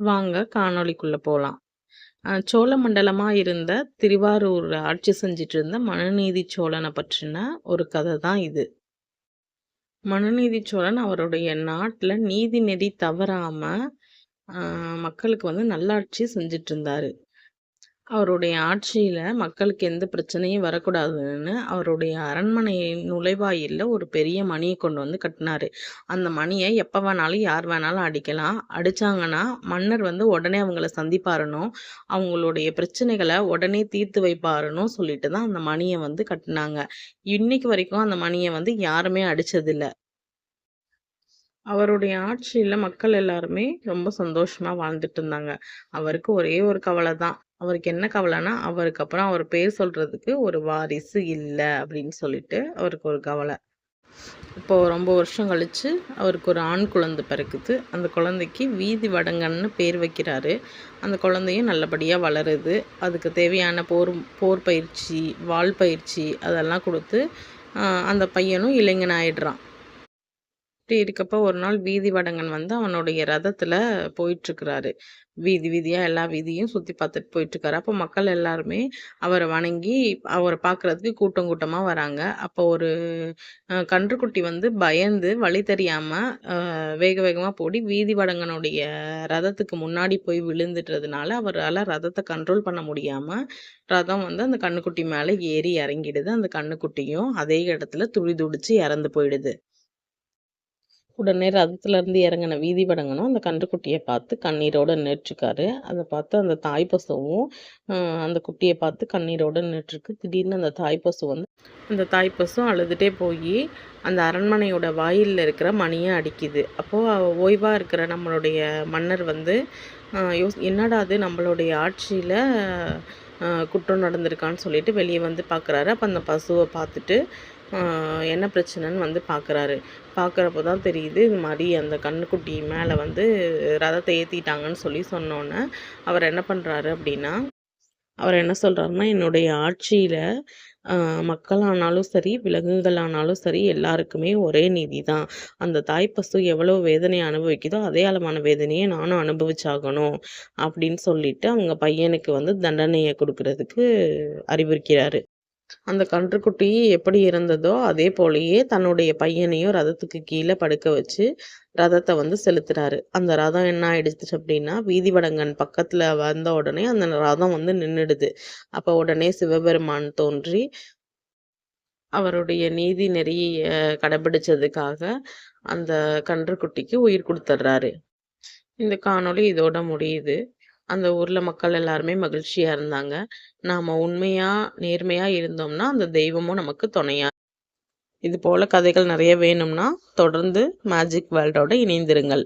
வாங்க காணொளிக்குள்ளே போகலாம் சோழ மண்டலமாக இருந்த திருவாரூர் ஆட்சி செஞ்சிட்டு இருந்த மனுநீதி சோழனை பற்றின ஒரு கதை தான் இது. மனுநீதி சோழன் அவருடைய நாட்டில் நீதி நெறி தவறாம மக்களுக்கு வந்து நல்லாட்சி செஞ்சிட்டு இருந்தாரு. அவருடைய ஆட்சியில் மக்களுக்கு எந்த பிரச்சனையும் வரக்கூடாதுன்னு அவருடைய அரண்மனை நுழைவாயில்ல ஒரு பெரிய மணியை கொண்டு வந்து கட்டினார் அந்த மணியை எப்போ வேணாலும் யார் வேணாலும் அடிக்கலாம். அடித்தாங்கன்னா மன்னர் வந்து உடனே அவங்கள சந்திப்பாருனும் அவங்களுடைய பிரச்சனைகளை உடனே தீர்த்து வைப்பாருன்னு சொல்லிட்டு தான் அந்த மணியை வந்து கட்டினாங்க இன்னைக்கு வரைக்கும் அந்த மணியை வந்து யாருமே அடித்ததில்லை அவருடைய ஆட்சியில் மக்கள் எல்லாருமே ரொம்ப சந்தோஷமாக வாழ்ந்துட்டு இருந்தாங்க. அவருக்கு ஒரே ஒரு கவலை தான். அவருக்கு என்ன கவலைன்னா, அவருக்கு அப்புறம் அவர் பேர் சொல்றதுக்கு ஒரு வாரிசு இல்லை அப்படின்னு சொல்லிட்டு அவருக்கு ஒரு கவலை இப்போ ரொம்ப வருஷம் கழிச்சு அவருக்கு ஒரு ஆண் குழந்தை பிறக்குது. அந்த குழந்தைக்கு வீதி வடங்கன்னு பேர் வைக்கிறாரு. அந்த குழந்தையும் நல்லபடியாக வளருது. அதுக்கு தேவையான போர் போர் பயிற்சி, வால் பயிற்சி அதெல்லாம் கொடுத்து அந்த பையனும் இளைஞன் ஆயிடுறான். இப்படி இருக்கப்போ ஒரு நாள் வீதி வடங்கன் வந்து அவனுடைய ரதத்தில் போயிட்டுருக்கிறாரு. வீதி வீதியாக எல்லா வீதியும் சுற்றி பார்த்துட்டு போயிட்டுருக்காரு. அப்போ மக்கள் எல்லாருமே அவரை வணங்கி அவரை பார்க்குறதுக்கு கூட்டம் கூட்டமாக வராங்க. அப்போ ஒரு கன்றுக்குட்டி வந்து பயந்து வழி தெரியாமல் வேக வேகமாக போடி வீதி வடங்கனுடைய ரதத்துக்கு முன்னாடி போய் விழுந்துட்டதுனால, அவரால் ரதத்தை கண்ட்ரோல் பண்ண முடியாமல் ரதம் வந்து அந்த கண்ணுக்குட்டி மேலே ஏறி இறங்கிடுது. அந்த கண்ணுக்குட்டியும் அதே இடத்துல துடி துடிச்சு இறந்து போயிடுது. உடனே ரதத்துலேருந்து இறங்கின இறங்குன வீதி வடங்கனும் அந்த கன்றுக்குட்டியை பார்த்து கண்ணீரோடு நின்னுட்டுருக்காரு. அதை பார்த்து அந்த தாய் பசுவும் அந்த குட்டியை பார்த்து கண்ணீரோடு நின்னுட்டுருக்கு. திடீர்னு அந்த தாய் பசு வந்து அந்த தாய் பசு அழுதுகிட்டே போய் அந்த அரண்மனையோட வாயிலில் இருக்கிற மணியை அடிக்குது. அப்போது ஓய்வாக இருக்கிற நம்மளுடைய மன்னர் வந்து யோஸ் என்னடா இது நம்மளுடைய ஆட்சியில் குற்றம் நடந்திருக்கான்னு சொல்லிட்டு வெளியே வந்து பார்க்குறாரு. அப்போ அந்த பசுவை பார்த்துட்டு என்ன பிரச்சனைன்னு வந்து பார்க்குறாரு. பார்க்குறப்போ தான் தெரியுது, இது மாதிரி அந்த கண்ணுக்குட்டி மேலே வந்து ரதத்தை ஏற்றிட்டாங்கன்னு சொல்லி சொன்னோன்னே அவர் என்ன பண்ணுறாரு அப்படின்னா, அவர் என்ன சொல்கிறாருன்னா என்னுடைய ஆட்சியில் மக்களானாலும் சரி, விலங்குகளானாலும் சரி எல்லாருக்குமே ஒரே நீதி தான். அந்த தாய் பசு எவ்வளோ வேதனையை அனுபவிக்குதோ, அதே அளவான வேதனையை நானும் அனுபவிச்சாகணும் அப்படின்னு சொல்லிட்டு அவங்க பையனுக்கு வந்து தண்டனையை கொடுக்கறதுக்கு அறிவுறுக்கிறாரு. அந்த கன்றுக்குட்டி எப்படி இருந்ததோ அதே போலயே தன்னுடைய பையனையும் ரதத்துக்கு கீழே படுக்க வச்சு, ரதத்தை வந்து செலுத்துறாரு. அந்த ரதம் என்ன ஆயிடுச்சு அப்படின்னா, வீதி வடங்கன் பக்கத்துல வந்த உடனே அந்த ரதம் வந்து நின்னுடுது. அப்ப உடனே சிவபெருமான் தோன்றி அவருடைய நீதி நெறிய கடைபிடிச்சதுக்காக அந்த கன்றுக்குட்டிக்கு உயிர் கொடுத்துட்றாரு இந்த காணொளி இதோட முடியுது. அந்த ஊரில் மக்கள் எல்லாருமே மகிழ்ச்சியாக இருந்தாங்க. நாம் உண்மையாக நேர்மையாக இருந்தோம்னா, அந்த தெய்வமும் நமக்கு துணையா இது போல கதைகள் நிறைய வேணும்னா, தொடர்ந்து மேஜிக் வேர்ல்டோடு இணைந்திருங்கள்.